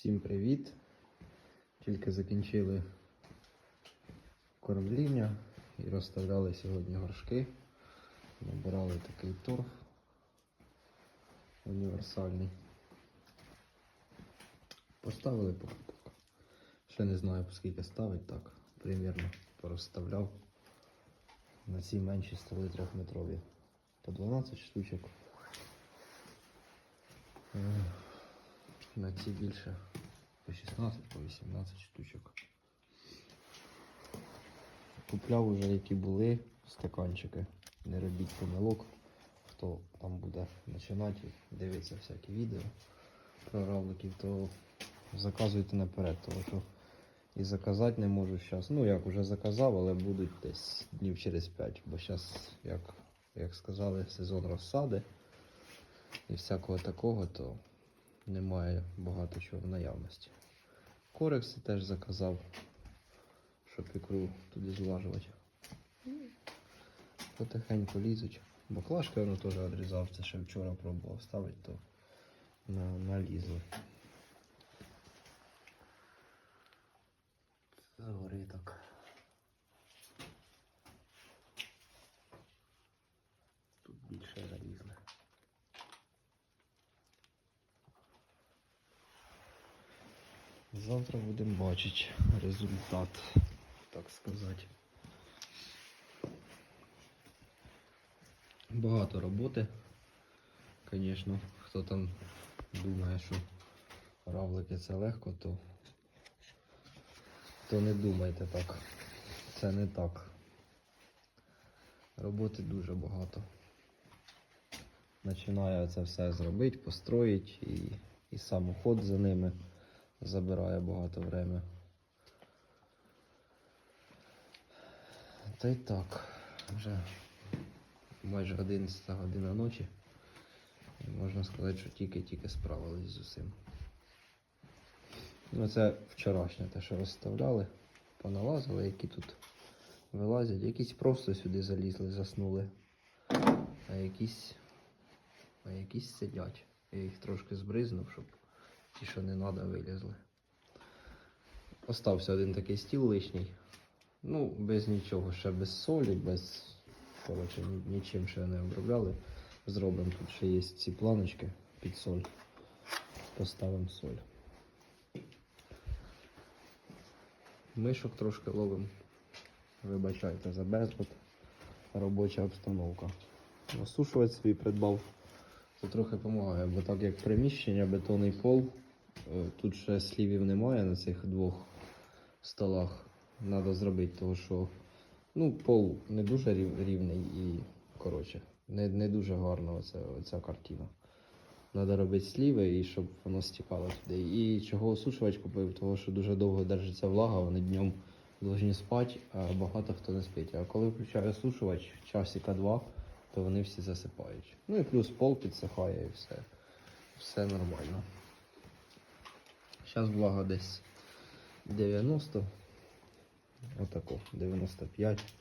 Всім привіт! Тільки закінчили кормління і розставляли сьогодні горшки. Набирали такий торф універсальний. Поставили так. Ще не знаю, скільки ставить так. Примірно порозставляв. На ці менші столи трьохметрові. По 12 штучок. На ці більше по 16, по 18 штучок. Купляв уже які були стаканчики. Не робіть помилок. Хто там буде починати, дивиться всякі відео про равликів, то заказуйте наперед, тому що і заказати не можу зараз. Ну як вже заказав, але будуть десь днів через 5. Бо зараз, як, як сказали, сезон розсади і всякого такого, то немає багато чого в наявності. Корекси теж заказав, щоб ікру туди злажувати. Потихеньку лізуть. Баклажки воно теж відрізав, це ще вчора пробував ставити, то на, налізли. Це гори так. Тут більше залізли. Завтра будемо бачити результат, так сказати. Багато роботи. Звісно, хто там думає, що равлики це легко, то, то не думайте так. Це не так. Роботи дуже багато. Починаю це все зробити, построїть і, і сам уход за ними забирає багато времени. Та й так, вже майже 11 година ночі. І можна сказати, що тільки-тільки справились з усім. Ну, це вчорашнє те, що розставляли, поналазили, які тут вилазять, якісь просто сюди залізли, заснули, а якісь, а якісь сидять. Я їх трошки збризнув, щоб ті, що не треба, вилізли. Остався один такий стіл лишній. Ну, без нічого, ще без солі, без коротше, нічим ще не обробляли. Зробимо тут ще є ці планочки під соль. Поставимо соль. Мишок трошки ловимо. Вибачайте за безлад. Робоча обстановка. Осушувати свій придбав. Це трохи допомагає, бо так як приміщення, бетонний пол, е, тут ще слівів немає на цих двох столах. Треба зробити, тому що ну, пол не дуже рів- рівний і коротше, не, не дуже гарно оце, оця картина. Треба робити сліви і щоб воно стікало туди. І чого осушувач купив, тому що дуже довго держиться влага, вони днем повинні спати, а багато хто не спить. А коли включаю осушувач часика два, то вони всі засипають. Ну і плюс пол підсихає і все. Все нормально. Зараз влага десь 90. Отако, 95.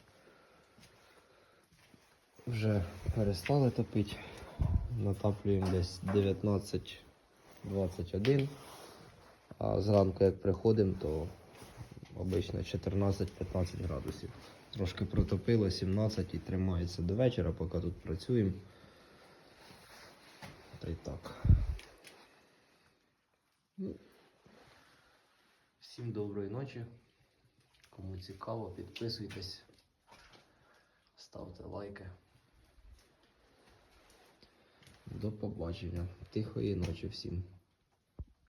Вже перестали топити. Натаплюємо десь 19-21. А зранку як приходимо, то обично 14-15 градусів. Трошки протопило 17 і тримається до вечора, поки тут працюємо. Та й так. Ну, Всім доброї ночі. Кому цікаво, підписуйтесь, ставте лайки. До побачення. Тихої ночі всім.